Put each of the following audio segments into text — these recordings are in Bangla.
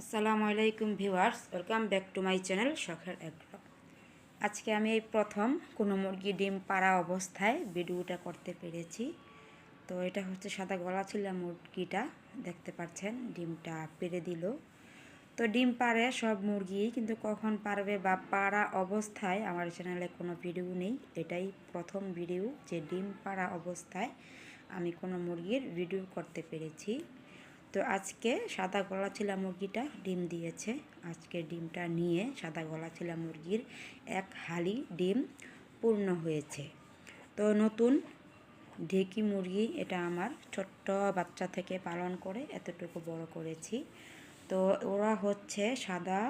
আসসালামু আলাইকুম viewers, welcome back to my channel শখের এগ্রো আজকে আমি এই প্রথম কোনো মুরগি ডিম পাড়া অবস্থায় ভিডিওটা করতে পেরেছি। তো এটা হচ্ছে সাদা গলা ছিল মুরগিটা, দেখতে পাচ্ছেন, ডিমটা পেরে দিল। তো ডিম পারে সব মুরগি কিন্তু কখন পারবে বা পাড়া অবস্থায় আমার চ্যানেলে কোনো ভিডিও নেই। এটাই প্রথম ভিডিও যে ডিম পাড়া অবস্থায় আমি কোনো মুরগির ভিডিও করতে পেরেছি। তো আজকে সাদা গলা ছিলা মুরগিটা, ডিম দিয়েছে। আজকে ডিমটা নিয়ে সাদা গলা ছিলা মুরগির এক হালি ডিম পূর্ণ হয়েছে। তো নতুন ঢেকি মুরগি এটা আমার ছোট্ট বাচ্চা থেকে পালন করে এতটুকু বড় করেছি। তো ওরা হচ্ছে সাদা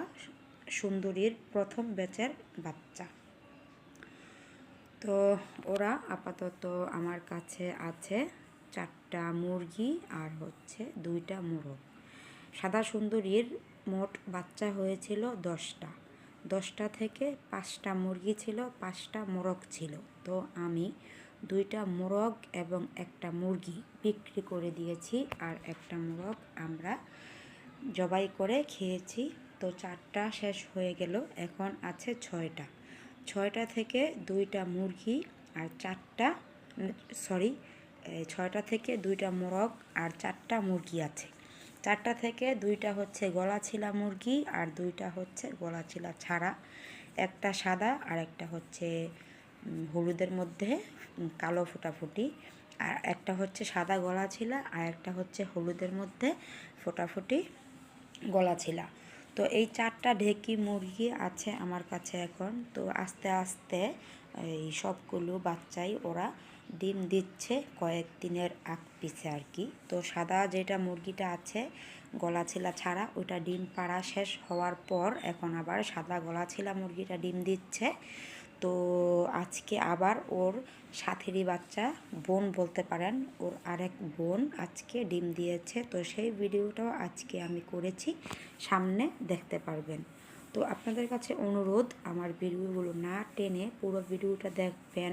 সুন্দরীর প্রথম ব্যাচের বাচ্চা। তো ওরা আপাতত আমার কাছে আছে। চারটা মুরগি আর হচ্ছে দুইটা মোরগ। সাদা সুন্দরীর মোট বাচ্চা হয়েছিল দশটা। দশটা থেকে পাঁচটা মুরগি ছিল, পাঁচটা মোরগ ছিল। তো আমি দুইটা মোরগ এবং একটা মুরগি বিক্রি করে দিয়েছি আর একটা মোরগ আমরা জবাই করে খেয়েছি। তো চারটা শেষ হয়ে গেল, এখন আছে ছয়টা। ছয়টা থেকে দুইটা মুরগি আর চারটা সরি ছয়টা থেকে দুইটা মোরগ আর চারটা মুরগি আছে। চারটা থেকে দুইটা হচ্ছে গলাছিলা মুরগি আর দুইটা হচ্ছে গলাছিলা ছাড়া। একটা সাদা আর একটা হচ্ছে হলুদের মধ্যে কালো ফোটাফুটি। আর একটা হচ্ছে সাদা গলা ছিলা আর একটা হচ্ছে হলুদের মধ্যে ফোটাফুটি গলা ছিলা তো এই চারটা ঢেকি মুরগি আছে আমার কাছে এখন। তো আস্তে আস্তে এই সবগুলো বাচ্চাই ওরা ডিম দিচ্ছে কয়েকদিনের আগ পিছে আর কি। তো সাদা যেটা মুরগিটা আছে গলা ছিলা ছাড়া ওটা ডিম পাড়া শেষ হওয়ার পর এখন আবার সাদা গলা ছিলা মুরগিটা ডিম দিচ্ছে। তো আজকে আবার ওর সাথেরই বাচ্চা বোন বলতে পারেন, ওর আরেক বোন আজকে ডিম দিয়েছে। তো সেই ভিডিওটাও আজকে আমি করেছি, সামনে দেখতে পারবেন। তো আপনাদের কাছে অনুরোধ, আমার ভিডিওগুলো না টেনে পুরো ভিডিওটা দেখবেন,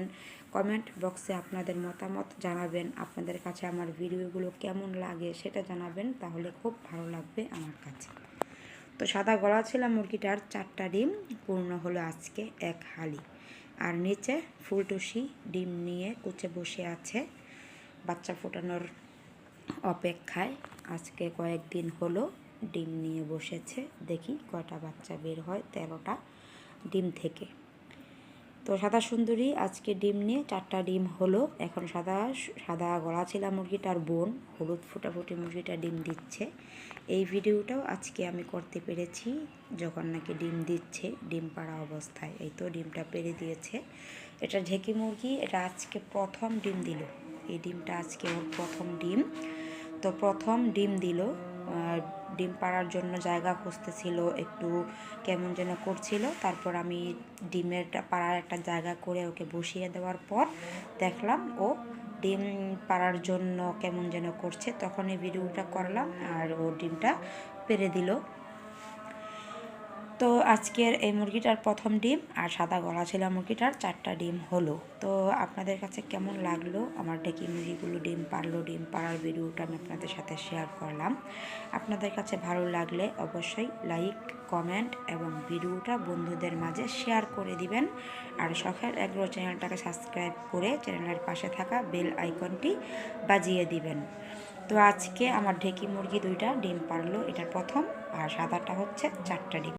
কমেন্ট বক্সে আপনাদের মতামত জানাবেন, আপনাদের কাছে আমার ভিডিওগুলো কেমন লাগে সেটা জানাবেন, তাহলে খুব ভালো লাগবে আমার কাছে। তো সাদা গলা ছিল মুরগিটার চারটা ডিম, পূর্ণ হলো আজকে এক হালি। আর নিচে ফুলটুসি ডিম নিয়ে কুচে বসে আছে। বাচ্চা ফোটানোর অপেক্ষায় আজকে কয়েকদিন হলো ডিম নিয়ে বসেছে। দেখি কয়টা বাচ্চা বের হয় তেরোটা ডিম থেকে। তো সাদা সুন্দরী, আজকে ডিম নিয়ে চারটা ডিম হলো। এখন সাদা সাদা গলা ছিলা মুরগিটার বোন হলুদ ফুটাফুটি মুরগিটা ডিম দিচ্ছে। এই ভিডিওটাও আজকে আমি করতে পেরেছি, যখন নাকি ডিম দিচ্ছে, ডিম পাড়া অবস্থায়। এই তো ডিমটা পেরে দিয়েছে। এটা ঢেকি মুরগি, এটা আজকে প্রথম ডিম দিল। এই ডিমটা আজকে ওর প্রথম ডিম। তো প্রথম ডিম দিল। ডিম পাড়ার জন্য জায়গা খুঁজতেছিল, একটু কেমন যেন করছিল। তারপর আমি ডিমের পাড়ার একটা জায়গা করে ওকে বসিয়ে দেওয়ার পর দেখলাম, ও ডিম পাড়ার জন্য কেমন যেন করছে। তখনই ভিডিওটা করলাম আর ও ডিমটা পেরে দিল। তো আজকের এই মুরগিটার প্রথম ডিম আর সাদা গলা ছিল মুরগিটার, চারটা ডিম হলো। তো আপনাদের কাছে কেমন লাগল? আমার ডেকি মুরগিগুলো ডিম পারল, ডিম পাড়ার ভিডিওটা আমি আপনাদের সাথে শেয়ার করলাম। আপনাদের কাছে ভালো লাগলে অবশ্যই লাইক কমেন্ট এবং ভিডিওটা বন্ধুদের মাঝে শেয়ার করে দিবেন। আর শখের এগ্রো চ্যানেলটাকে সাবস্ক্রাইব করে চ্যানেলের পাশে থাকা বেল আইকনটি বাজিয়ে দিবেন। তো আজকে আমার ঢেকি মুরগি দুইটা ডিম পারল এটা প্রথম আর সাদাটা হচ্ছে চারটা ডিম।